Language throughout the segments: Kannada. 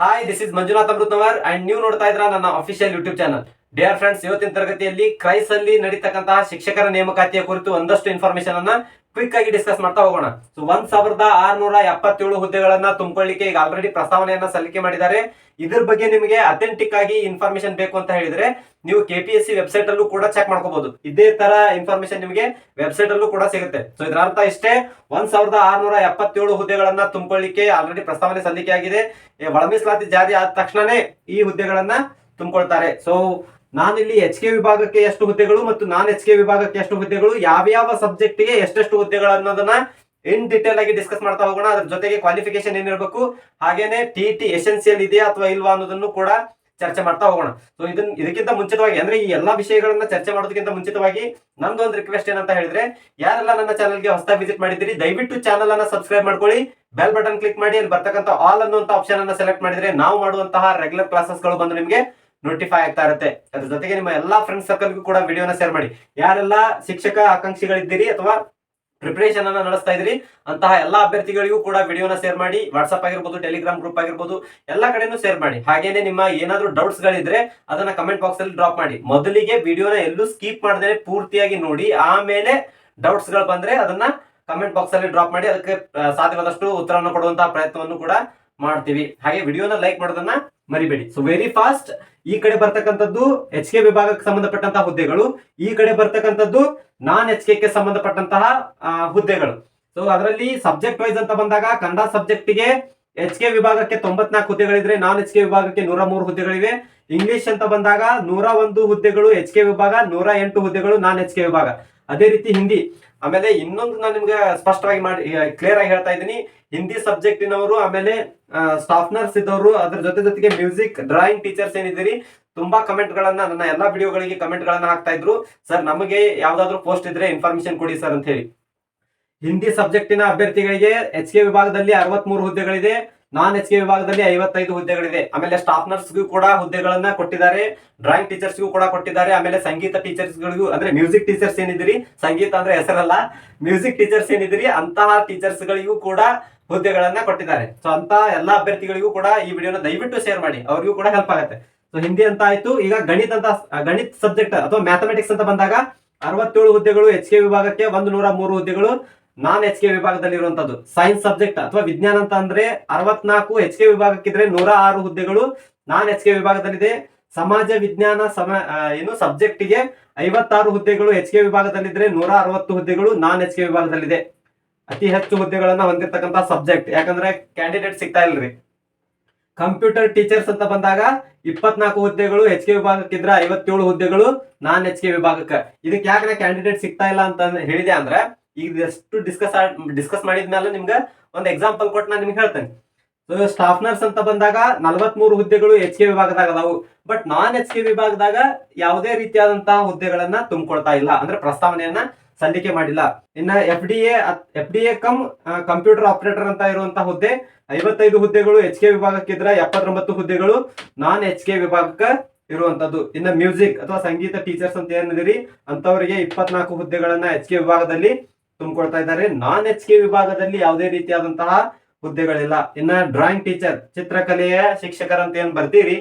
Hi this is Manjunath ಅಮೃತವರ್ and ನೀವು ನೋಡ್ತಾ ಇದ್ರ ನನ್ನ official YouTube channel dear friends ಇವತ್ತಿನ ತರಗತಿಯಲ್ಲಿ ಕ್ರೈಸ್ ಅಲ್ಲಿ ನಡೀತಕ್ಕಂತಹ ಶಿಕ್ಷಕರ ನೇಮಕಾತಿಯ ಕುರಿತು ಒಂದಷ್ಟು ಇನ್ಫಾರ್ಮೇಶನ್ ಅನ್ನ ಕ್ವಿಕ್ ಆಗಿ ಡಿಸ್ಕಸ್ ಮಾಡ್ತಾ ಹೋಗೋಣ. ಸೊ ಒಂದ್ ಸಾವಿರದ ಆರ್ನೂರ ಎಪ್ಪತ್ತೇಳು ಹುದ್ದೆಗಳನ್ನ ತುಂಬಿಕೊಳ್ಳಿಕ್ಕೆ ಈಗ ಆಲ್ರೆಡಿ ಪ್ರಸ್ತಾವನೆಯನ್ನ ಸಲ್ಲಿಕೆ ಮಾಡಿದ್ದಾರೆ. ಇದ್ರ ಬಗ್ಗೆ ನಿಮಗೆ ಅಥೆಂಟಿಕ್ ಆಗಿ ಇನ್ಫಾರ್ಮೇಶನ್ ಬೇಕು ಅಂತ ಹೇಳಿದ್ರೆ, ನೀವು K P S C website ಅಲ್ಲೂ ಕೂಡ ಚೆಕ್ ಮಾಡ್ಕೋಬಹುದು ಇದೇ ತರ ಇನ್ಫಾರ್ಮೇಶನ್ ನಿಮಗೆ ವೆಬ್ಸೈಟ್ ಅಲ್ಲೂ ಕೂಡ ಸಿಗುತ್ತೆ. ಸೊ ಇದರ ಅರ್ಥ ಇಷ್ಟೇ, ಒಂದ್ ಸಾವಿರದ ಆರ್ನೂರ ಎಪ್ಪತ್ತೇಳು ಹುದ್ದೆಗಳನ್ನ ತುಂಬಿಕೊಳ್ಳಿಕ್ಕೆ ಆಲ್ರೆಡಿ ಪ್ರಸ್ತಾವನೆ ಸಲ್ಲಿಕೆ ಆಗಿದೆ ಈ ಒಳ ಮೀಸಲಾತಿ ಜಾರಿ ಆದ ತಕ್ಷಣನೇ ಈ ಹುದ್ದೆಗಳನ್ನ ತುಂಬಿಕೊಳ್ತಾರೆ. ಸೊ ನಾನಿಲ್ಲಿ ಎಚ್ ಕೆ ವಿಭಾಗಕ್ಕೆ ಎಷ್ಟು ಹುದ್ದೆಗಳು ಮತ್ತು ನಾನ್ ಎಚ್ ಕೆ ವಿಭಾಗಕ್ಕೆ ಎಷ್ಟು ಹುದ್ದೆಗಳು, ಯಾವ್ಯಾವ ಸಬ್ಜೆಕ್ಟ್ಗೆ ಎಷ್ಟೆಷ್ಟು ಹುದ್ದೆಗಳು ಅನ್ನೋದನ್ನ ಇನ್ ಡಿಟೇಲ್ ಆಗಿ ಡಿಸ್ಕಸ್ ಮಾಡ್ತಾ ಹೋಗೋಣ. ಅದ್ರ ಜೊತೆಗೆ ಕ್ವಾಲಿಫಿಕೇಶನ್ ಏನಿರಬೇಕು ಹಾಗೇನೆ ಟಿ ಟಿ ಎಸೆನ್ಸಿಯಲ್ ಇದೆಯಾ ಅಥವಾ ಇಲ್ವಾ ಅನ್ನೋದನ್ನು ಕೂಡ ಚರ್ಚೆ ಮಾಡ್ತಾ ಹೋಗೋಣ. ಸೊ ಇದನ್ನ ಇದಕ್ಕಿಂತ ಮುಂಚಿತವಾಗಿ, ಅಂದ್ರೆ ಈ ಎಲ್ಲಾ ವಿಷಯಗಳನ್ನ ಚರ್ಚೆ ಮಾಡೋದಕ್ಕಿಂತ ಮುಂಚಿತವಾಗಿ ನಂದು ಒಂದು ರಿಕ್ವೆಸ್ಟ್ ಏನಂತ ಹೇಳಿದ್ರೆ, ಯಾರೆಲ್ಲ ನನ್ನ ಚಾನಲ್ಗೆ ಹೊಸದಾಗಿ ವಿಸಿಟ್ ಮಾಡಿದ್ದೀರಿ, ದಯವಿಟ್ಟು ಚಾನಲ್ ಅನ್ನ ಸಬ್ಸ್ಕ್ರೈಬ್ ಮಾಡ್ಕೊಳ್ಳಿ. ಬೆಲ್ ಬಟನ್ ಕ್ಲಿಕ್ ಮಾಡಿ, ಅಲ್ಲಿ ಬರ್ತಕ್ಕಂಥ ಆಲ್ ಅನ್ನುವಂತ ಆಪ್ಷನ್ ಅನ್ನ ಸೆಲೆಕ್ಟ್ ಮಾಡಿದ್ರೆ ನಾವು ಮಾಡುವಂತಹ ರೆಗ್ಯುಲರ್ ಕ್ಲಾಸಸ್ಗಳು ಬಂದು ನಿಮಗೆ ನೋಟಿಫೈ ಆಗ್ತಾ ಇರುತ್ತೆ. ಅದ್ರ ಜೊತೆಗೆ ನಿಮ್ಮ ಎಲ್ಲಾ ಫ್ರೆಂಡ್ಸ್ ಸರ್ಕಲ್ಗೂ ಕೂಡ ವಿಡಿಯೋನ ಶೇರ್ ಮಾಡಿ. ಯಾರೆಲ್ಲ ಶಿಕ್ಷಕ ಆಕಾಂಕ್ಷಿಗಳಿದ್ದೀರಿ ಅಥವಾ ಪ್ರಿಪರೇಷನ್ ಅನ್ನ ನಡೆಸ್ತಾ ಇದ್ರಿ ಅಂತಹ ಎಲ್ಲಾ ಅಭ್ಯರ್ಥಿಗಳಿಗೂ ಕೂಡ ವಿಡಿಯೋನ ಶೇರ್ ಮಾಡಿ. ವಾಟ್ಸ್ಆಪ್ ಆಗಿರ್ಬೋದು ಟೆಲಿಗ್ರಾಮ್ ಗ್ರೂಪ್ ಆಗಿರ್ಬೋದು, ಎಲ್ಲಾ ಕಡೆನೂ ಶೇರ್ ಮಾಡಿ. ಹಾಗೇನೆ ನಿಮ್ಮ ಏನಾದ್ರೂ ಡೌಟ್ಸ್ ಗಳಿದ್ರೆ ಅದನ್ನ ಕಮೆಂಟ್ ಬಾಕ್ಸ್ ಅಲ್ಲಿ ಡ್ರಾಪ್ ಮಾಡಿ. ಮೊದಲಿಗೆ ವಿಡಿಯೋನ ಎಲ್ಲೂ ಸ್ಕಿಪ್ ಮಾಡದೇ ಪೂರ್ತಿಯಾಗಿ ನೋಡಿ. ಆಮೇಲೆ ಡೌಟ್ಸ್ಗಳು ಬಂದ್ರೆ ಅದನ್ನ ಕಮೆಂಟ್ ಬಾಕ್ಸ್ ಅಲ್ಲಿ ಡ್ರಾಪ್ ಮಾಡಿ. ಅದಕ್ಕೆ ಸಾಧ್ಯವಾದಷ್ಟು ಉತ್ತರವನ್ನು ಕೊಡುವಂತಹ ಪ್ರಯತ್ನವನ್ನು ಕೂಡ ಮಾಡ್ತೀವಿ. ಹಾಗೆ ವಿಡಿಯೋನ ಲೈಕ್ ಮಾಡೋದನ್ನ ಮರಿಬೇಡಿ. ಸೊ ವೆರಿ ಫಾಸ್ಟ್ ಈ ಕಡೆ ಬರ್ತಕ್ಕಂಥದ್ದು ಎಚ್ ಕೆ ವಿಭಾಗಕ್ಕೆ ಸಂಬಂಧಪಟ್ಟಂತಹ ಹುದ್ದೆಗಳು, ಈ ಕಡೆ ಬರ್ತಕ್ಕಂಥದ್ದು ನಾನ್ ಎಚ್ ಕೆ ಸಂಬಂಧಪಟ್ಟಂತಹ ಹುದ್ದೆಗಳು. ಸೊ ಅದರಲ್ಲಿ ಸಬ್ಜೆಕ್ಟ್ ವೈಸ್ ಅಂತ ಬಂದಾಗ ಕನ್ನಡ ಸಬ್ಜೆಕ್ಟ್ಗೆ ಎಚ್ ಕೆ ವಿಭಾಗಕ್ಕೆ ತೊಂಬತ್ನಾಲ್ಕು ಹುದ್ದೆಗಳಿದ್ರೆ ನಾನ್ ಎಚ್ ಕೆ ವಿಭಾಗಕ್ಕೆ ನೂರ ಮೂರು ಹುದ್ದೆಗಳಿವೆ. ಇಂಗ್ಲಿಷ್ ಅಂತ ಬಂದಾಗ ನೂರ ಒಂದು ಹುದ್ದೆಗಳು ಎಚ್ ಕೆ ವಿಭಾಗ, ನೂರ ಎಂಟು ಹುದ್ದೆಗಳು ನಾನ್ ಎಚ್ ಕೆ ವಿಭಾಗ. ಅದೇ ರೀತಿ ಹಿಂದಿ. ಆಮೇಲೆ ಇನ್ನೊಂದು ನಾನು ನಿಮ್ಗೆ ಸ್ಪಷ್ಟವಾಗಿ ಮಾಡಿ ಕ್ಲಿಯರ್ ಆಗಿ ಹೇಳ್ತಾ ಇದ್ದೀನಿ. ಹಿಂದಿ ಸಬ್ಜೆಕ್ಟಿನವರು ಆಮೇಲೆ ಸ್ಟಾಫ್ ನರ್ಸ್ ಇದ್ದವರು, ಅದ್ರ ಜೊತೆ ಜೊತೆಗೆ ಮ್ಯೂಸಿಕ್ ಡ್ರಾಯಿಂಗ್ ಟೀಚರ್ಸ್ ಏನಿದ್ದೀರಿ, ತುಂಬಾ ಕಮೆಂಟ್ ಗಳನ್ನ ನನ್ನ ಎಲ್ಲಾ ವಿಡಿಯೋಗಳಿಗೆ ಕಮೆಂಟ್ ಗಳನ್ನ ಹಾಕ್ತಾ ಇದ್ರು. ಸರ್, ನಮಗೆ ಯಾವ್ದಾದ್ರು ಪೋಸ್ಟ್ ಇದ್ರೆ ಇನ್ಫಾರ್ಮೇಶನ್ ಕೊಡಿ ಸರ್ ಅಂತ ಹೇಳಿ ಹಿಂದಿ ಸಬ್ಜೆಕ್ಟಿನ ಅಭ್ಯರ್ಥಿಗಳಿಗೆ ಎಚ್ ಕೆ ವಿಭಾಗದಲ್ಲಿ ಅರವತ್ಮೂರು ಹುದ್ದೆಗಳಿದೆ. ನಾನ್ ಎಚ್ ಕೆ ವಿಭಾಗದಲ್ಲಿ ಐವತ್ತೈದು ಹುದ್ದೆಗಳಿದೆ ಆಮೇಲೆ ಸ್ಟಾಫ್ ನರ್ಸ್ಗೂ ಕೂಡ ಹುದ್ದೆಗಳನ್ನ ಕೊಟ್ಟಿದ್ದಾರೆ. ಡ್ರಾಯಿಂಗ್ ಟೀಚರ್ಸ್ಗೂ ಕೂಡ ಕೊಟ್ಟಿದ್ದಾರೆ. ಆಮೇಲೆ ಸಂಗೀತ ಟೀಚರ್ಸ್ಗಳಿಗೂ ಅಂದ್ರೆ ಮ್ಯೂಸಿಕ್ ಟೀಚರ್ಸ್ ಏನಿದ್ರಿ ಸಂಗೀತ ಅಂದ್ರೆ ಹೆಸರಲ್ಲ. ಮ್ಯೂಸಿಕ್ ಟೀಚರ್ಸ್ ಏನಿದ್ರಿ ಅಂತಹ ಟೀಚರ್ಸ್ ಗಳಿಗೂ ಕೂಡ ಹುದ್ದೆಗಳನ್ನ ಕೊಟ್ಟಿದ್ದಾರೆ. ಸೊ ಅಂತ ಎಲ್ಲಾ ಅಭ್ಯರ್ಥಿಗಳಿಗೂ ಕೂಡ ಈ ವಿಡಿಯೋನ ದಯವಿಟ್ಟು ಶೇರ್ ಮಾಡಿ. ಅವ್ರಿಗೂ ಕೂಡ ಹೆಲ್ಪ್ ಆಗುತ್ತೆ. ಸೊ ಹಿಂದಿ ಅಂತ ಆಯ್ತು. ಈಗ ಗಣಿತ ಅಂತ, ಗಣಿತ ಸಬ್ಜೆಕ್ಟ್ ಅಥವಾ ಮ್ಯಾಥಮೆಟಿಕ್ಸ್ ಅಂತ ಬಂದಾಗ, ಅರವತ್ತೇಳು ಹುದ್ದೆಗಳು ಎಚ್ ಕೆ ವಿಭಾಗಕ್ಕೆ, ಒಂದು ನೂರ ಮೂರು ಹುದ್ದೆಗಳು. ನಾನ್ ಎಚ್ ಕೆ ವಿಭಾಗದಲ್ಲಿ ಇರುವಂತದ್ದು ಸೈನ್ಸ್ ಸಬ್ಜೆಕ್ಟ್ ಅಥವಾ ವಿಜ್ಞಾನ ಅಂತ ಅಂದ್ರೆ ಅರವತ್ನಾಲ್ಕು ಎಚ್ ಕೆ ವಿಭಾಗಕ್ಕಿದ್ರೆ ನೂರ ಆರು ಹುದ್ದೆಗಳು ನಾನ್ ಎಚ್ ಕೆ ವಿಭಾಗದಲ್ಲಿದೆ. ಸಮಾಜ, ವಿಜ್ಞಾನ, ಸಮ ಏನು ಸಬ್ಜೆಕ್ಟ್ಗೆ ಐವತ್ತಾರು ಹುದ್ದೆಗಳು ಎಚ್ ಕೆ ವಿಭಾಗದಲ್ಲಿದ್ರೆ ನೂರ ಅರವತ್ತು ಹುದ್ದೆಗಳು ನಾನ್ ಎಚ್ ಕೆ ವಿಭಾಗದಲ್ಲಿದೆ. ಅತಿ ಹೆಚ್ಚು ಹುದ್ದೆಗಳನ್ನ ಹೊಂದಿರತಕ್ಕಂತ ಸಬ್ಜೆಕ್ಟ್ ಯಾಕಂದ್ರೆ ಕ್ಯಾಂಡಿಡೇಟ್ ಸಿಗ್ತಾ ಇಲ್ರಿ ಕಂಪ್ಯೂಟರ್ ಟೀಚರ್ಸ್ ಅಂತ ಬಂದಾಗ ಇಪ್ಪತ್ನಾಲ್ಕು ಹುದ್ದೆಗಳು ಎಚ್ ಕೆ ವಿಭಾಗಕ್ಕಿದ್ರೆ ಐವತ್ತೇಳು ಹುದ್ದೆಗಳು ನಾನ್ ಎಚ್ ಕೆ ವಿಭಾಗಕ್ಕೆ. ಇದಕ್ಕೆ ಯಾಕಂದ್ರೆ ಕ್ಯಾಂಡಿಡೇಟ್ ಸಿಗ್ತಾ ಇಲ್ಲ ಅಂತ ಹೇಳಿದೆ ಅಂದ್ರೆ ಈಗ ಎಷ್ಟು ಡಿಸ್ಕಸ್ ಡಿಸ್ಕಸ್ ಮಾಡಿದ್ಮೇಲೆ ನಿಮ್ಗೆ ಒಂದು ಎಕ್ಸಾಂಪಲ್ ಕೊಟ್ಟು ನಾನು ನಿಮ್ಗೆ ಹೇಳ್ತೇನೆ. ಸೊ ಸ್ಟಾಫ್ ನರ್ಸ್ ಅಂತ ಬಂದಾಗ ನಲವತ್ಮೂರು ಹುದ್ದೆಗಳು ಎಚ್ ಕೆ ವಿಭಾಗದಾಗ ಅದಾವು. ಬಟ್ ನಾನ್ ಎಚ್ ಕೆ ವಿಭಾಗದಾಗ ಯಾವುದೇ ರೀತಿಯಾದಂತಹ ಹುದ್ದೆಗಳನ್ನ ತುಂಬಿಕೊಳ್ತಾ ಇಲ್ಲ. ಅಂದ್ರೆ ಪ್ರಸ್ತಾವನೆಯನ್ನ ಸಲ್ಲಿಕೆ ಮಾಡಿಲ್ಲ. ಇನ್ನ F D A F D A cum computer operator ಅಂತ ಇರುವಂತಹ ಹುದ್ದೆ ಐವತ್ತೈದು ಹುದ್ದೆಗಳು ಎಚ್ ಕೆ ವಿಭಾಗಕ್ಕಿದ್ರೆ ಎಪ್ಪತ್ತೊಂಬತ್ತು ಹುದ್ದೆಗಳು ನಾನ್ ಎಚ್ ಕೆ ವಿಭಾಗಕ್ಕೆ ಇರುವಂತದ್ದು. ಇನ್ನ ಮ್ಯೂಸಿಕ್ ಅಥವಾ ಸಂಗೀತ ಟೀಚರ್ಸ್ ಅಂತ ಏನಿದಿರಿ ಅಂತವರಿಗೆ ಇಪ್ಪತ್ನಾಲ್ಕು ಹುದ್ದೆಗಳನ್ನ ಎಚ್ ಕೆ ವಿಭಾಗದಲ್ಲಿ ತುಂಬಿಕೊಳ್ತಾ ಇದ್ದಾರೆ. ನಾನ್ ಎಚ್ ಕೆ ವಿಭಾಗದಲ್ಲಿ ಯಾವುದೇ ರೀತಿಯಾದಂತಹ ಹುದ್ದೆಗಳಿಲ್ಲ. ಇನ್ನ ಡ್ರಾಯಿಂಗ್ ಟೀಚರ್, ಚಿತ್ರಕಲೆಯ ಶಿಕ್ಷಕರಂತ ಏನ್ ಬರ್ತೀರಿ?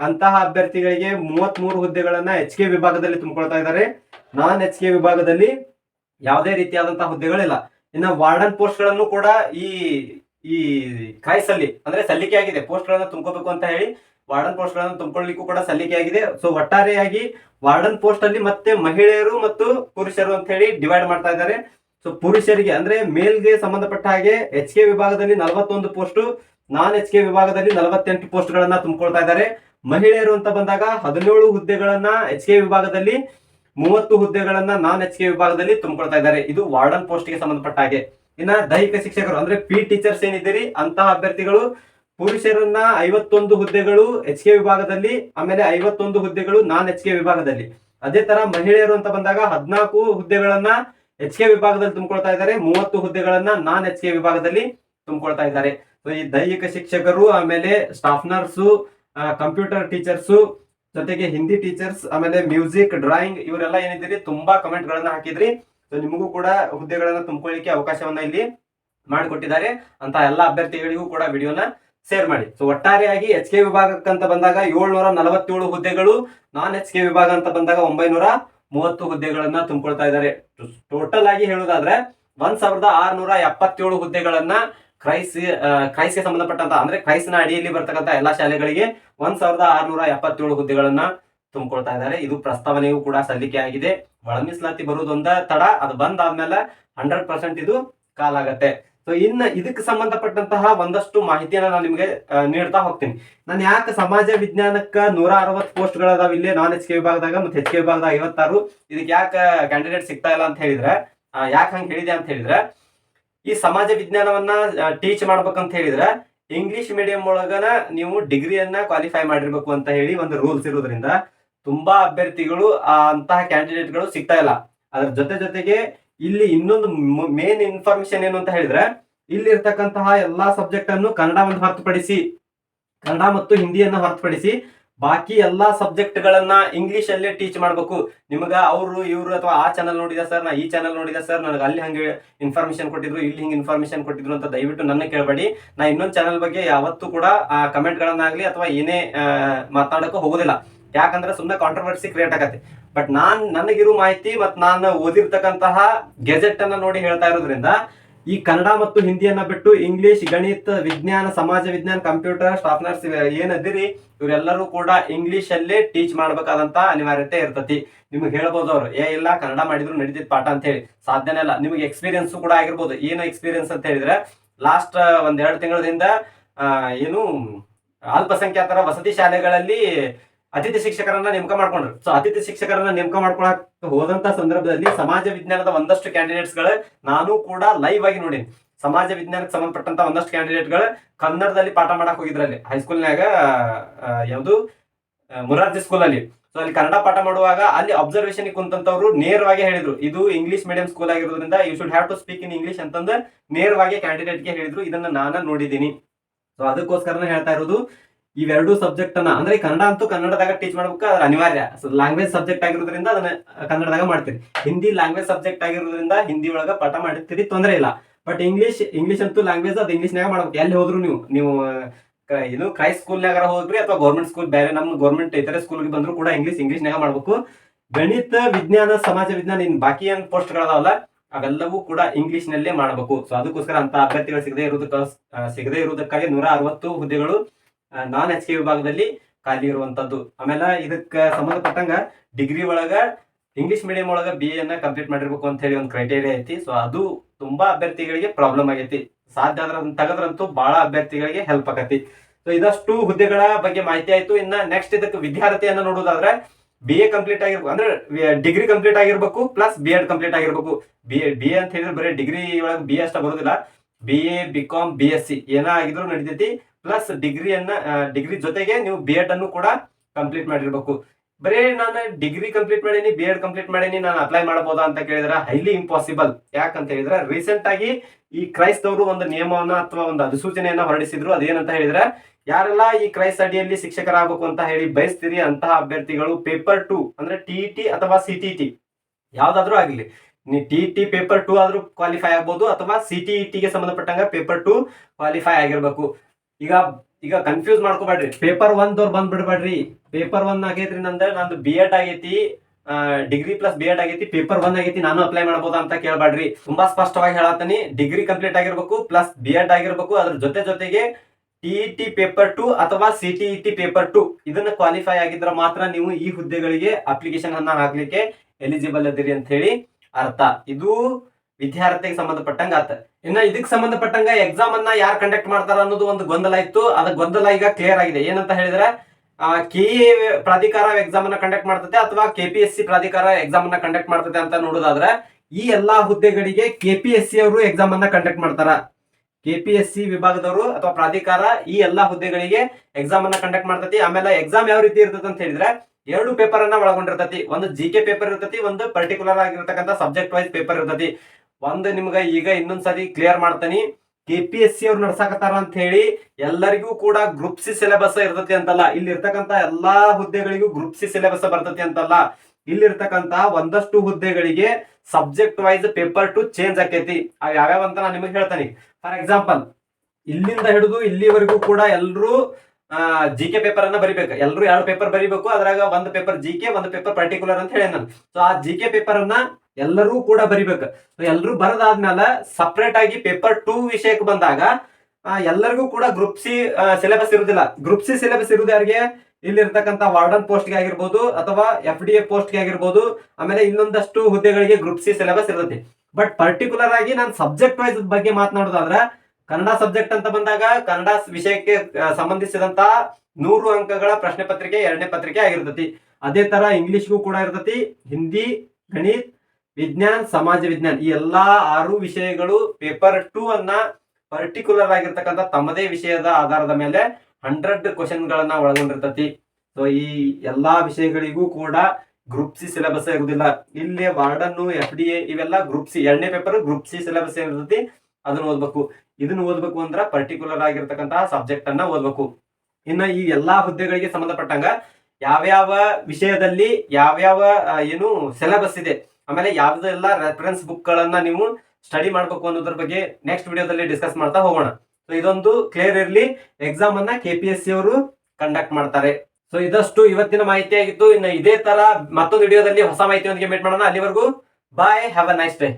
ಅಂತಹ ಅಭ್ಯರ್ಥಿಗಳಿಗೆ ಮೂವತ್ತ್ ಮೂರು ಹುದ್ದೆಗಳನ್ನ ಎಚ್ ಕೆ ವಿಭಾಗದಲ್ಲಿ ತುಂಬಿಕೊಳ್ತಾ ಇದ್ದಾರೆ. ನಾನ್ ಎಚ್ ಕೆ ವಿಭಾಗದಲ್ಲಿ ಯಾವುದೇ ರೀತಿಯಾದಂತಹ ಹುದ್ದೆಗಳಿಲ್ಲ. ಇನ್ನ ವಾರ್ಡನ್ ಪೋಸ್ಟ್ಗಳನ್ನು ಕೂಡ ಈ ಈ ಕಾಯ್ಸಲ್ಲಿ, ಅಂದ್ರೆ ಸಲ್ಲಿಕೆ ಆಗಿದೆ. ಪೋಸ್ಟ್ ಗಳನ್ನ ತುಂಬ್ಕೋಬೇಕು ಅಂತ ಹೇಳಿ ವಾರ್ಡನ್ ಪೋಸ್ಟ್ ಗಳನ್ನ ತುಂಬಿಕೊಳ್ಳಿಕ್ಕೂ ಕೂಡ ಸಲ್ಲಿಕೆ ಆಗಿದೆ. ಸೊ ಒಟ್ಟಾರೆಯಾಗಿ ವಾರ್ಡನ್ ಪೋಸ್ಟ್ ಅಲ್ಲಿ ಮತ್ತೆ ಮಹಿಳೆಯರು ಮತ್ತು ಪುರುಷರು ಅಂತ ಹೇಳಿ ಡಿವೈಡ್ ಮಾಡ್ತಾ ಇದ್ದಾರೆ. ಸೊ ಪುರುಷರಿಗೆ ಅಂದ್ರೆ ಮೇಲ್ಗೆ ಸಂಬಂಧಪಟ್ಟ ಹಾಗೆ ಎಚ್ ಕೆ ವಿಭಾಗದಲ್ಲಿ ನಲವತ್ತೊಂದು ಪೋಸ್ಟ್ ನಾನ್ ಎಚ್ ಕೆ ವಿಭಾಗದಲ್ಲಿ ನಲವತ್ತೆಂಟು ಪೋಸ್ಟ್ ಗಳನ್ನ ತುಂಬಿಕೊಳ್ತಾ ಇದ್ದಾರೆ. ಮಹಿಳೆಯರು ಅಂತ ಬಂದಾಗ ಹದಿನೇಳು ಹುದ್ದೆಗಳನ್ನ ಎಚ್ ಕೆ ವಿಭಾಗದಲ್ಲಿ, ಮೂವತ್ತು ಹುದ್ದೆಗಳನ್ನ ನಾನ್ ಎಚ್ ಕೆ ವಿಭಾಗದಲ್ಲಿ ತುಂಬಿಕೊಳ್ತಾ ಇದ್ದಾರೆ. ಇದು ವಾರ್ಡನ್ ಪೋಸ್ಟ್ಗೆ ಸಂಬಂಧಪಟ್ಟ ಹಾಗೆ. ಇನ್ನ ದೈಹಿಕ ಶಿಕ್ಷಕರು ಅಂದ್ರೆ ಪಿ ಟೀಚರ್ಸ್ ಏನಿದ್ದೀರಿ, ಅಂತಹ ಅಭ್ಯರ್ಥಿಗಳು ಪುರುಷರನ್ನ ಐವತ್ತೊಂದು ಹುದ್ದೆಗಳು ಎಚ್ ಕೆ ವಿಭಾಗದಲ್ಲಿ, ಆಮೇಲೆ ಐವತ್ತೊಂದು ಹುದ್ದೆಗಳು ನಾನ್ ಎಚ್ ಕೆ ವಿಭಾಗದಲ್ಲಿ. ಅದೇ ತರ ಮಹಿಳೆಯರು ಅಂತ ಬಂದಾಗ ಹದಿನಾಲ್ಕು ಹುದ್ದೆಗಳನ್ನ ಎಚ್ ಕೆ ವಿಭಾಗದಲ್ಲಿ ತುಂಬಿಕೊಳ್ತಾ ಇದ್ದಾರೆ. ಮೂವತ್ತು ಹುದ್ದೆಗಳನ್ನ ನಾನ್ ಎಚ್ ಕೆ ವಿಭಾಗದಲ್ಲಿ ತುಂಬಿಕೊಳ್ತಾ ಇದ್ದಾರೆ. ಸೊ ಈ ದೈಹಿಕ ಶಿಕ್ಷಕರು, ಆಮೇಲೆ ಸ್ಟಾಫ್ ನರ್ಸು ಕಂಪ್ಯೂಟರ್ ಟೀಚರ್ಸು ಜೊತೆಗೆ ಹಿಂದಿ ಟೀಚರ್ಸ್ ಆಮೇಲೆ ಮ್ಯೂಸಿಕ್ ಡ್ರಾಯಿಂಗ್ ಇವರೆಲ್ಲ ಏನಿದ್ದೀರಿ? ತುಂಬಾ ಕಮೆಂಟ್ ಗಳನ್ನ ಹಾಕಿದ್ರಿ. ಸೊ ನಿಮಗೂ ಕೂಡ ಹುದ್ದೆಗಳನ್ನ ತುಂಬಿಕೊಳ್ಳಿಕ್ಕೆ ಅವಕಾಶವನ್ನ ಇಲ್ಲಿ ಮಾಡಿಕೊಟ್ಟಿದ್ದಾರೆ. ಅಂತ ಎಲ್ಲ ಅಭ್ಯರ್ಥಿಗಳಿಗೂ ಕೂಡ ವಿಡಿಯೋನ ಶೇರ್ ಮಾಡಿ. ಸೊ ಒಟ್ಟಾರೆಯಾಗಿ ಎಚ್ ಕೆ ವಿಭಾಗಕ್ಕಂತ ಬಂದಾಗ ಏಳ್ನೂರ ನಲವತ್ತೇಳು ಹುದ್ದೆಗಳು, ನಾನ್ ಎಚ್ ಕೆ ವಿಭಾಗ ಅಂತ ಬಂದಾಗ ಒಂಬೈನೂರ ಮೂವತ್ತು ಹುದ್ದೆಗಳನ್ನ ತುಂಬಿಕೊಳ್ತಾ ಇದ್ದಾರೆ. ಟೋಟಲ್ ಆಗಿ ಹೇಳೋದಾದ್ರೆ ಒಂದ್ ಸಾವಿರದ ಆರ್ನೂರ ಎಪ್ಪತ್ತೇಳು ಹುದ್ದೆಗಳನ್ನ ಕ್ರೈಸ್ ಕ್ರೈಸ್ಗೆ ಸಂಬಂಧಪಟ್ಟಂತ, ಅಂದ್ರೆ ಕ್ರೈಸ್ನ ಅಡಿಯಲ್ಲಿ ಬರ್ತಕ್ಕಂಥ ಎಲ್ಲಾ ಶಾಲೆಗಳಿಗೆ ಒಂದ್ ಸಾವಿರದ ಆರ್ನೂರ ಎಪ್ಪತ್ತೇಳು ಹುದ್ದೆಗಳನ್ನ ತುಂಬಿಕೊಳ್ತಾ ಇದ್ದಾರೆ. ಇದು ಪ್ರಸ್ತಾವನೆಯೂ ಕೂಡ ಸಲ್ಲಿಕೆ ಆಗಿದೆ. ಒಳ ಮೀಸಲಾತಿ ಬರುವುದೊಂದ ತಡ, ಅದು ಬಂದಾದ್ಮೇಲೆ ಹಂಡ್ರೆಡ್ ಪರ್ಸೆಂಟ್ ಇದು ಕಾಲಾಗತ್ತೆ. ಸೊ ಇನ್ನ ಇದಕ್ಕೆ ಸಂಬಂಧಪಟ್ಟಂತಹ ಒಂದಷ್ಟು ಮಾಹಿತಿಯನ್ನ ನಾನು ನಿಮಗೆ ನೀಡ್ತಾ ಹೋಗ್ತೀನಿ. ನಾನು ಯಾಕೆ ಸಮಾಜ ವಿಜ್ಞಾನಕ್ಕ ನೂರ ಅರವತ್ತು ಪೋಸ್ಟ್ಗಳದಾವ ಇಲ್ಲಿ ನಾನ್ ಎಚ್ ಕೆ ವಿಭಾಗದಾಗ ಮತ್ತೆ ಹೆಚ್ ಕೆ ವಿಭಾಗದಾಗ ಐವತ್ತಾರು. ಇದಕ್ಕೆ ಯಾಕೆ ಕ್ಯಾಂಡಿಡೇಟ್ ಸಿಗ್ತಾ ಇಲ್ಲ ಅಂತ ಹೇಳಿದ್ರೆ ಯಾಕೆ ಹಂಗೆ ಹೇಳಿದೆ ಅಂತ ಹೇಳಿದ್ರೆ, ಈ ಸಮಾಜ ವಿಜ್ಞಾನವನ್ನ ಟೀಚ್ ಮಾಡ್ಬೇಕಂತ ಹೇಳಿದ್ರೆ, ಇಂಗ್ಲಿಷ್ ಮೀಡಿಯಂ ಒಳಗನ ನೀವು ಡಿಗ್ರಿಯನ್ನ ಕ್ವಾಲಿಫೈ ಮಾಡಿರ್ಬೇಕು ಅಂತ ಹೇಳಿ ಒಂದು ರೂಲ್ಸ್ ಇರೋದ್ರಿಂದ ತುಂಬಾ ಅಭ್ಯರ್ಥಿಗಳು ಅಂತಹ ಕ್ಯಾಂಡಿಡೇಟ್ಗಳು ಸಿಗ್ತಾ ಇಲ್ಲ. ಅದ್ರ ಜೊತೆ ಜೊತೆಗೆ ಇಲ್ಲಿ ಇನ್ನೊಂದು ಮೇನ್ ಇನ್ಫಾರ್ಮೇಶನ್ ಏನು ಅಂತ ಹೇಳಿದ್ರೆ ಇಲ್ಲಿ ಇರ್ತಕ್ಕಂತಹ ಎಲ್ಲಾ ಸಬ್ಜೆಕ್ಟ್ ಅನ್ನು ಕನ್ನಡವನ್ನು ಹೊರತುಪಡಿಸಿ, ಕನ್ನಡ ಮತ್ತು ಹಿಂದಿಯನ್ನ ಹೊರತುಪಡಿಸಿ ಬಾಕಿ ಎಲ್ಲಾ ಸಬ್ಜೆಕ್ಟ್ ಗಳನ್ನ ಇಂಗ್ಲಿಷ್ ಅಲ್ಲೇ ಟೀಚ್ ಮಾಡ್ಬೇಕು. ನಿಮಗ ಅವರು, ಇವರು ಅಥವಾ ಆ ಚಾನಲ್ ನೋಡಿದ ಸರ್ ನಾ ಈ ಚಾನಲ್ ನೋಡಿದ ಸರ್ ನನಗೆ ಅಲ್ಲಿ ಹಂಗೆ ಇನ್ಫಾರ್ಮೇಶನ್ ಕೊಟ್ಟಿದ್ರು, ಇಲ್ಲಿ ಹಿಂಗೆ ಇನ್ಫಾರ್ಮೇಶನ್ ಕೊಟ್ಟಿದ್ರು ಅಂತ ದಯವಿಟ್ಟು ನನ್ನ ಕೇಳಬೇಡಿ. ನಾ ಇನ್ನೊಂದು ಚಾನಲ್ ಬಗ್ಗೆ ಯಾವತ್ತೂ ಕೂಡ, ಆ ಕಮೆಂಟ್ ಗಳನ್ನಾಗ್ಲಿ ಅಥವಾ ಏನೇ ಮಾತಾಡಕ್ಕೂ ಹೋಗುದಿಲ್ಲ. ಯಾಕಂದ್ರೆ ಸುಮ್ಮನೆ ಕಾಂಟ್ರವರ್ಸಿ ಕ್ರಿಯೇಟ್ ಆಗತ್ತೆ. ಬಟ್ ನಾನ್ ನನಗಿರೋ ಮಾಹಿತಿ ಮತ್ತು ನಾನು ಓದಿರ್ತಕ್ಕಂತಹ ಗೆಜೆಟ್ ಅನ್ನ ನೋಡಿ ಹೇಳ್ತಾ ಇರೋದ್ರಿಂದ ಈ ಕನ್ನಡ ಮತ್ತು ಹಿಂದಿಯನ್ನ ಬಿಟ್ಟು ಇಂಗ್ಲಿಷ್ ಗಣಿತ, ವಿಜ್ಞಾನ, ಸಮಾಜ ವಿಜ್ಞಾನ ಕಂಪ್ಯೂಟರ್ ಸ್ಟಾಫ್ ನರ್ಸ್ ಏನದಿರಿ ಇವರೆಲ್ಲರೂ ಕೂಡ ಇಂಗ್ಲಿಷ್ ಅಲ್ಲೇ ಟೀಚ್ ಮಾಡ್ಬೇಕಾದಂತ ಅನಿವಾರ್ಯತೆ ಇರ್ತತಿ. ನಿಮ್ಗೆ ಹೇಳ್ಬೋದು ಅವ್ರು, ಏ ಇಲ್ಲ, ಕನ್ನಡ ಮಾಡಿದ್ರು ನಡೀತಿದ್ ಪಾಠ ಅಂತ ಹೇಳಿ. ಸಾಧ್ಯನೇ ಇಲ್ಲ. ನಿಮಗೆ ಎಕ್ಸ್ಪೀರಿಯನ್ಸ್ ಕೂಡ ಆಗಿರ್ಬೋದು. ಏನು ಎಕ್ಸ್ಪೀರಿಯನ್ಸ್ ಅಂತ ಹೇಳಿದ್ರೆ ಲಾಸ್ಟ್ ಒಂದ್ ಎರಡು ತಿಂಗಳಿಂದ ಏನು, ಅಲ್ಪಸಂಖ್ಯಾತರ ವಸತಿ ಶಾಲೆಗಳಲ್ಲಿ ಅತಿಥಿ ಶಿಕ್ಷಕರನ್ನ ನೇಮಕ ಮಾಡ್ಕೊಂಡ್ರು. ಸೊ ಅತಿಥಿ ಶಿಕ್ಷಕರನ್ನ ನೇಮಕ ಮಾಡ್ಕೊಳಕ್ ಹೋದಂತ ಸಂದರ್ಭದಲ್ಲಿ ಸಮಾಜ ವಿಜ್ಞಾನದ ಒಂದಷ್ಟು ಕ್ಯಾಂಡಿಡೇಟ್ಸ್ಗಳು ನಾನು ಕೂಡ ಲೈವ್ ಆಗಿ ನೋಡೀನಿ. ಸಮಾಜ ವಿಜ್ಞಾನಕ್ಕೆ ಸಂಬಂಧಪಟ್ಟಂತ ಒಂದಷ್ಟು ಕ್ಯಾಂಡಿಡೇಟ್ಗಳು ಕನ್ನಡದಲ್ಲಿ ಪಾಠ ಮಾಡಕ್ ಹೋಗಿದ್ರಲ್ಲಿ. ಹೈಸ್ಕೂಲ್ನಾಗ ಯಾವುದು? ಮುರಾರ್ಜಿ ಸ್ಕೂಲ್ ಅಲ್ಲಿ. ಸೊ ಅಲ್ಲಿ ಕನ್ನಡ ಪಾಠ ಮಾಡುವಾಗ ಅಲ್ಲಿ ಅಬ್ಸರ್ವೇಷನ್ ಕುಂತಂತವ್ರು ನೇರವಾಗಿ ಹೇಳಿದ್ರು. ಇದು ಇಂಗ್ಲಿಷ್ ಮೀಡಿಯಂ ಸ್ಕೂಲ್ ಆಗಿರೋದ್ರಿಂದ you should have to speak in English ಅಂತಂದ್ರೆ ನೇರವಾಗಿ ಕ್ಯಾಂಡಿಡೇಟ್ಗೆ ಹೇಳಿದ್ರು. ಇದನ್ನ ನಾನು ನೋಡಿದ್ದೀನಿ. ಸೊ ಅದಕ್ಕೋಸ್ಕರನೇ ಹೇಳ್ತಾ ಇರೋದು ಇವೆರಡು ಸಬ್ಜೆಕ್ಟ್ ಅನ್ನ, ಅಂದ್ರೆ ಕನ್ನಡ ಅಂತೂ ಕನ್ನಡದಾಗ ಟೀಚ್ ಮಾಡ್ಬೇಕು, ಅದ್ರ ಅನಿವಾರ್ಯ. ಲ್ಯಾಂಗ್ವೇಜ್ ಸಬ್ಜೆಕ್ಟ್ ಆಗಿರೋದ್ರಿಂದ ಅದನ್ನ ಕನ್ನಡದಾಗ ಮಾಡ್ತೀರಿ. ಹಿಂದಿ ಲ್ಯಾಂಗ್ವೇಜ್ ಸಬ್ಜೆಕ್ಟ್ ಆಗಿರೋದ್ರಿಂದ ಹಿಂದಿ ಒಳಗ ಪಾಠ ಮಾಡಿರ್ತೀರಿ, ತೊಂದರೆ ಇಲ್ಲ. ಬಟ್ ಇಂಗ್ಲಿಷ್ ಇಂಗ್ಲಿಷ್ ಅಂತೂ ಲ್ಯಾಂಗ್ವೇಜ್ ಅದು ಇಂಗ್ಲಿಷ್ನಾಗ ಮಾಡ್ಬೇಕು. ಎಲ್ಲಿ ಹೋದ್ರು ನೀವು ನೀವು ಇದು ಕ್ರೈ ಸ್ಕೂಲ್ನಾಗ ಹೋಗ್ರಿ ಅಥವಾ ಗೌರ್ಮೆಂಟ್ ಸ್ಕೂಲ್ ಬೇರೆ ನಮ್ಮ ಗೌರ್ಮೆಂಟ್ ಇತರೆ ಸ್ಕೂಲ್ಗೆ ಬಂದ್ರು ಕೂಡ ಇಂಗ್ಲಿಷ್ ಇಂಗ್ಲಿಷ್ನಾಗ ಮಾಡ್ಬೇಕು. ಗಣಿತ, ವಿಜ್ಞಾನ, ಸಮಾಜ, ವಿಜ್ಞಾನ ಇನ್ ಬಾಕಿ ಏನ್ ಪೋಸ್ಟ್ ಗಳದಾವಲ್ಲ, ಅವೆಲ್ಲವೂ ಕೂಡ ಇಂಗ್ಲಿಷ್ ನಲ್ಲೇ ಮಾಡಬೇಕು. ಸೊ ಅದಕ್ಕೋಸ್ಕರ ಅಂತ ಅಭ್ಯರ್ಥಿಗಳು ಸಿಗದೆ ಇರೋದಕ್ಕ ಸಿಗದೆ ಇರುವುದಕ್ಕಾಗಿ ನೂರ ಅರವತ್ತು ಹುದ್ದೆಗಳು ನಾನ್ ಎಚ್ ಕೆ ವಿಭಾಗದಲ್ಲಿ ಖಾಲಿ ಇರುವಂತದ್ದು ಆಮೇಲೆ ಇದಕ್ಕ ಸಂಬಂಧಪಟ್ಟಂಗ ಡಿಗ್ರಿ ಒಳಗ ಇಂಗ್ಲಿಷ್ ಮೀಡಿಯಂ ಒಳಗ ಬಿ ಎನ್ನ ಕಂಪ್ಲೀಟ್ ಮಾಡಿರ್ಬೇಕು ಅಂತ ಹೇಳಿ ಒಂದು ಕ್ರೈಟೇರಿಯಾ ಐತಿ. ಸೊ ಅದು ತುಂಬಾ ಅಭ್ಯರ್ಥಿಗಳಿಗೆ ಪ್ರಾಬ್ಲಮ್ ಆಗೈತಿ. ಸಾಧ್ಯ ಆದ್ರ ತೆಗದ್ರಂತೂ ಬಹಳ ಅಭ್ಯರ್ಥಿಗಳಿಗೆ ಹೆಲ್ಪ್ ಆಗತಿ. ಸೊ ಇದಷ್ಟು ಹುದ್ದೆಗಳ ಬಗ್ಗೆ ಮಾಹಿತಿ ಆಯ್ತು. ಇನ್ನ ನೆಕ್ಸ್ಟ್ ಇದಕ್ಕೆ ವಿದ್ಯಾರ್ಥಿಯನ್ನ ನೋಡೋದಾದ್ರೆ ಬಿ ಎ ಕಂಪ್ಲೀಟ್ ಆಗಿರ್ಬೇಕು ಅಂದ್ರೆ ಡಿಗ್ರಿ ಕಂಪ್ಲೀಟ್ ಆಗಿರ್ಬೇಕು ಪ್ಲಸ್ ಬಿ ಎಡ್ ಕಂಪ್ಲೀಟ್ ಆಗಿರ್ಬೇಕು. ಬಿ ಬಿ ಎ ಅಂತ ಹೇಳಿದ್ರೆ ಬರೀ ಡಿಗ್ರಿ ಒಳಗೆ ಬಿ ಎ ಅಷ್ಟ ಬರೋದಿಲ್ಲ. B A B com B S C ಏನ ಆಗಿದ್ರು ನಡೀತೈತಿ. ಪ್ಲಸ್ ಡಿಗ್ರಿಯನ್ನ ಡಿಗ್ರಿ ಜೊತೆಗೆ ನೀವು ಬಿ ಎಡ್ ಅನ್ನು ಕೂಡ ಕಂಪ್ಲೀಟ್ ಮಾಡಿರ್ಬೇಕು. ಬರೀ ನಾನು ಡಿಗ್ರಿ ಕಂಪ್ಲೀಟ್ ಮಾಡೀನಿ ಬಿ ಎಡ್ ಕಂಪ್ಲೀಟ್ ಮಾಡೀನಿ, ನಾನು ಅಪ್ಲೈ ಮಾಡಬಹುದಾ ಅಂತ ಕೇಳಿದ್ರೆ ಹೈಲಿ ಇಂಪಾಸಿಬಲ್ ಯಾಕಂತ ಹೇಳಿದ್ರೆ ರೀಸೆಂಟ್ ಆಗಿ ಈ ಕ್ರೈಸ್ತವರು ಒಂದು ನಿಯಮವನ್ನ ಅಥವಾ ಒಂದು ಅಧಿಸೂಚನೆಯನ್ನ ಹೊರಡಿಸಿದ್ರು. ಅದೇನಂತ ಹೇಳಿದ್ರೆ, ಯಾರೆಲ್ಲ ಈ ಕ್ರೈಸ್ಟ್ ಅಡಿಯಲ್ಲಿ ಶಿಕ್ಷಕರಾಗಬೇಕು ಅಂತ ಹೇಳಿ ಬಯಸ್ತೀರಿ ಅಂತಹ ಅಭ್ಯರ್ಥಿಗಳು ಪೇಪರ್ ಟು ಅಂದ್ರೆ ಟಿ ಟಿ ಅಥವಾ ಸಿ ಟಿ ಟಿ ಯಾವ್ದಾದ್ರೂ ಆಗ್ಲಿ. ನೀ ಟಿ ಟಿ ಪೇಪರ್ ಟು ಆದ್ರೂ ಕ್ವಾಲಿಫೈ ಆಗ್ಬೋದು ಅಥವಾ ಸಿ ಟಿ ಟಿಗೆ ಸಂಬಂಧಪಟ್ಟಂಗ ಪೇಪರ್ ಟು ಕ್ವಾಲಿಫೈ ಆಗಿರ್ಬೇಕು. ಈಗ ಈಗ ಕನ್ಫ್ಯೂಸ್ ಮಾಡ್ಕೋಬೇಡ್ರಿ. ಪೇಪರ್ ಒನ್ ಬಂದ್ ಬಿಡ್ಬೇಡ್ರಿ ಪೇಪರ್ ಒನ್ ಆಗೈತ್ರಿ ನಂದ, ನಂದು ಬಿ ಎಡ್ ಆಗೈತಿ ಡಿಗ್ರಿ ಪ್ಲಸ್ ಬಿ ಎಡ್ ಆಗೈತಿ ಪೇಪರ್ ಒನ್ ಆಗೈತಿ, ನಾನು ಅಪ್ಲೈ ಮಾಡಬಹುದು ಅಂತ ಕೇಳಬೇಡ್ರಿ. ತುಂಬಾ ಸ್ಪಷ್ಟವಾಗಿ ಹೇಳತ್ತೀನಿ ಡಿಗ್ರಿ ಕಂಪ್ಲೀಟ್ ಆಗಿರ್ಬೇಕು ಪ್ಲಸ್ ಬಿ ಎಡ್ ಆಗಿರ್ಬೇಕು, ಅದ್ರ ಜೊತೆ ಜೊತೆಗೆ ಟಿ ಪೇಪರ್ ಟು ಅಥವಾ C T T paper two ಇದನ್ನ ಕ್ವಾಲಿಫೈ ಆಗಿದ್ರೆ ಮಾತ್ರ ನೀವು ಈ ಹುದ್ದೆಗಳಿಗೆ ಅಪ್ಲಿಕೇಶನ್ ಅನ್ನ ಹಾಕ್ಲಿಕ್ಕೆ ಎಲಿಜಿಬಲ್ ಅದಿರಿ ಅಂತ ಹೇಳಿ ಅರ್ಥ. ಇದು ವಿದ್ಯಾರ್ಥಿಗೆ ಸಂಬಂಧಪಟ್ಟಂಗ ಆತ. ಇನ್ನ ಇದಕ್ಕೆ ಸಂಬಂಧಪಟ್ಟಂಗ ಎಕ್ಸಾಮ್ ಅನ್ನ ಯಾರು ಕಂಡಕ್ಟ್ ಮಾಡ್ತಾರ ಅನ್ನೋದು ಒಂದು ಗೊಂದಲ ಇತ್ತು. ಅದ ಗೊಂದಲ ಈಗ ಕ್ಲಿಯರ್ ಆಗಿದೆ. ಏನಂತ ಹೇಳಿದ್ರೆ ಕೆ ಎ ಪ್ರಾಧಿಕಾರ ಎಕ್ಸಾಮ್ ಅನ್ನ ಕಂಡಕ್ಟ್ ಮಾಡ್ತದೆ ಅಥವಾ ಕೆ ಪಿ ಎಸ್ ಸಿ ಪ್ರಾಧಿಕಾರ ಎಕ್ಸಾಮ್ ಅನ್ನ ಕಂಡಕ್ಟ್ ಮಾಡ್ತದೆ ಅಂತ ನೋಡೋದಾದ್ರೆ, ಈ ಎಲ್ಲಾ ಹುದ್ದೆಗಳಿಗೆ ಕೆ ಪಿ ಎಸ್ ಸಿ ಅವರು ಎಕ್ಸಾಮ್ ಅನ್ನ ಕಂಡಕ್ಟ್ ಮಾಡ್ತಾರ. ಕೆ ಪಿ ಎಸ್ ಸಿ ವಿಭಾಗದವರು ಅಥವಾ ಪ್ರಾಧಿಕಾರ ಈ ಎಲ್ಲಾ ಹುದ್ದೆಗಳಿಗೆ ಎಕ್ಸಾಮ್ ಅನ್ನ ಕಂಡಕ್ಟ್ ಮಾಡ್ತತಿ. ಆಮೇಲೆ ಎಕ್ಸಾಮ್ ಯಾವ ರೀತಿ ಇರ್ತದೆ ಅಂತ ಹೇಳಿದ್ರೆ, ಎರಡು ಪೇಪರ್ ಅನ್ನ ಒಳಗೊಂಡಿರ್ತತಿ. ಒಂದು ಜಿ ಕೆ ಪೇಪರ್ ಇರ್ತತಿ, ಒಂದು ಪರ್ಟಿಕ್ಯುಲರ್ ಆಗಿರ್ತಕ್ಕಂಥ ಸಬ್ಜೆಕ್ಟ್ ವೈಸ್ ಪೇಪರ್ ಇರ್ತತಿ. ಒಂದು ನಿಮ್ಗೆ ಈಗ ಇನ್ನೊಂದ್ಸರಿ ಕ್ಲಿಯರ್ ಮಾಡ್ತೀನಿ. ಕೆ ಪಿ ಎಸ್ ಸಿ ಅವ್ರು ನಡ್ಸಾಕತ್ತಾರ ಅಂತ ಹೇಳಿ ಎಲ್ಲರಿಗೂ ಕೂಡ ಗ್ರೂಪ್ ಸಿ ಸಿಲೆಬಸ್ ಇರ್ತತಿ ಅಂತಲ್ಲ. ಇಲ್ಲಿ ಇರ್ತಕ್ಕಂತ ಎಲ್ಲಾ ಹುದ್ದೆಗಳಿಗೂ ಗ್ರೂಪ್ ಸಿ ಸಿಲೆಬಸ್ ಬರ್ತತಿ ಅಂತಲ್ಲ. ಇಲ್ಲಿ ಇರ್ತಕ್ಕಂತ ಒಂದಷ್ಟು ಹುದ್ದೆಗಳಿಗೆ subject wise paper two change ಆಕೈತಿ. ಅವ್ ಯಾವ್ಯಾವ ಅಂತ ನಾನು ನಿಮಗೆ ಹೇಳ್ತೇನೆ. ಫಾರ್ ಎಕ್ಸಾಂಪಲ್ ಇಲ್ಲಿಂದ ಹಿಡಿದು ಇಲ್ಲಿವರೆಗೂ ಕೂಡ ಎಲ್ಲರೂ ಜಿ ಕೆ ಪೇಪರ್ ಅನ್ನ ಬರಿಬೇಕು. ಎಲ್ಲರೂ ಎರಡು ಪೇಪರ್ ಬರಿಬೇಕು. ಅದ್ರಾಗ ಒಂದು ಪೇಪರ್ ಜಿ ಕೆ ಒಂದು ಪೇಪರ್ ಪರ್ಟಿಕ್ಯುಲರ್ ಅಂತ ಹೇಳಿ ನಾನು. ಸೊ ಆ ಜಿ ಕೆ ಪೇಪರ್ ಅನ್ನ ಎಲ್ಲರೂ ಕೂಡ ಬರಿಬೇಕು. ಎಲ್ಲರೂ ಬರದಾದ್ಮೇಲೆ ಸಪ್ರೇಟ್ ಆಗಿ ಪೇಪರ್ ಟೂ ವಿಷಯಕ್ಕೆ ಬಂದಾಗ ಎಲ್ಲರಿಗೂ ಕೂಡ ಗ್ರೂಪ್ ಸಿ ಸಿಲೆಬಸ್ ಇರುವುದಿಲ್ಲ ಗ್ರೂಪ್ ಸಿ ಸಿಲೆಬಸ್ ಇರುವುದು ಯಾರಿಗೆ ಇಲ್ಲಿರ್ತಕ್ಕಂಥ ವಾರ್ಡನ್ ಪೋಸ್ಟ್ಗೆ ಆಗಿರ್ಬೋದು ಅಥವಾ ಎಫ್ ಡಿ ಎ ಪೋಸ್ಟ್ಗೆ ಆಗಿರ್ಬೋದು, ಆಮೇಲೆ ಇನ್ನೊಂದಷ್ಟು ಹುದ್ದೆಗಳಿಗೆ ಗ್ರೂಪ್ ಸಿ ಸಿಲೆಬಸ್ ಇರುತ್ತೆ. ಬಟ್ ಪರ್ಟಿಕ್ಯುಲರ್ ಆಗಿ ನಾನು ಸಬ್ಜೆಕ್ಟ್ ವೈಸ್ ಬಗ್ಗೆ ಮಾತನಾಡೋದಾದ್ರೆ, ಕನ್ನಡ ಸಬ್ಜೆಕ್ಟ್ ಅಂತ ಬಂದಾಗ ಕನ್ನಡ ವಿಷಯಕ್ಕೆ ಸಂಬಂಧಿಸಿದಂತಹ ಸಂಬಂಧಿಸಿದಂತ ನೂರು ಅಂಕಗಳ ಪ್ರಶ್ನೆ ಪತ್ರಿಕೆ, ಎರಡನೇ ಪತ್ರಿಕೆ ಆಗಿರ್ತತಿ. ಅದೇ ತರ ಇಂಗ್ಲಿಷ್ಗೂ ಕೂಡ ಇರ್ತತಿ. ಹಿಂದಿ ಗಣಿತ್ ವಿಜ್ಞಾನ್, ಸಮಾಜ ವಿಜ್ಞಾನ, ಈ ಎಲ್ಲಾ ಆರು ವಿಷಯಗಳು ಪೇಪರ್ ಟೂ ಅನ್ನ ಪರ್ಟಿಕ್ಯುಲರ್ ಆಗಿರ್ತಕ್ಕಂಥ ತಮ್ಮದೇ ವಿಷಯದ ಆಧಾರದ ಮೇಲೆ ಹಂಡ್ರೆಡ್ ಕ್ವಶನ್ ಗಳನ್ನ ಒಳಗೊಂಡಿರ್ತತಿ. ಸೊ ಈ ಎಲ್ಲಾ ವಿಷಯಗಳಿಗೂ ಕೂಡ ಗ್ರೂಪ್ ಸಿ ಸಿಲೆಬಸ್ ಇರುವುದಿಲ್ಲ. ಇಲ್ಲಿ ವಾರ್ಡನ್ನು ಎಫ್ ಡಿ ಎ ಇವೆಲ್ಲ ಗ್ರೂಪ್ ಸಿ ಎರಡನೇ ಪೇಪರ್ ಗ್ರೂಪ್ ಸಿ ಸಿಲೆಬಸ್ ಏನಿರ್ತತಿ ಅದನ್ನ ಓದ್ಬೇಕು. ಇದನ್ನ ಓದ್ಬೇಕು ಅಂದ್ರ ಪರ್ಟಿಕ್ಯುಲರ್ ಆಗಿರ್ತಕ್ಕಂತಹ ಸಬ್ಜೆಕ್ಟ್ ಅನ್ನ ಓದ್ಬೇಕು. ಇನ್ನು ಈ ಎಲ್ಲಾ ಹುದ್ದೆಗಳಿಗೆ ಸಂಬಂಧಪಟ್ಟಂಗ ಯಾವ್ಯಾವ ವಿಷಯದಲ್ಲಿ ಯಾವ್ಯಾವ ಏನು ಸಿಲೆಬಸ್ ಇದೆ ಆಮೇಲೆ ಯಾವ್ದೆಲ್ಲ ರೆಫರೆನ್ಸ್ ಬುಕ್ ಗಳನ್ನ ನೀವು ಸ್ಟಡಿ ಮಾಡ್ಬೇಕು ಅನ್ನೋದ್ರ ಬಗ್ಗೆ ನೆಕ್ಸ್ಟ್ ವಿಡಿಯೋದಲ್ಲಿ ಡಿಸ್ಕಸ್ ಮಾಡ್ತಾ ಹೋಗೋಣ. ಸೊ ಇದೊಂದು ಕ್ಲಿಯರ್ ಇರ್ಲಿ. ಎಕ್ಸಾಮ್ ಅನ್ನ ಕೆ ಪಿ ಎಸ್ ಸಿ ಅವರು ಕಂಡಕ್ಟ್ ಮಾಡ್ತಾರೆ. ಸೊ ಇದಷ್ಟು ಇವತ್ತಿನ ಮಾಹಿತಿ ಆಗಿತ್ತು. ಇನ್ನು ಇದೇ ತರ ಮತ್ತೊಂದು ವಿಡಿಯೋದಲ್ಲಿ ಹೊಸ ಮಾಹಿತಿಯೊಂದಿಗೆ ಮೀಟ್ ಮಾಡೋಣ. ಅಲ್ಲಿವರೆಗೂ bye have a nice day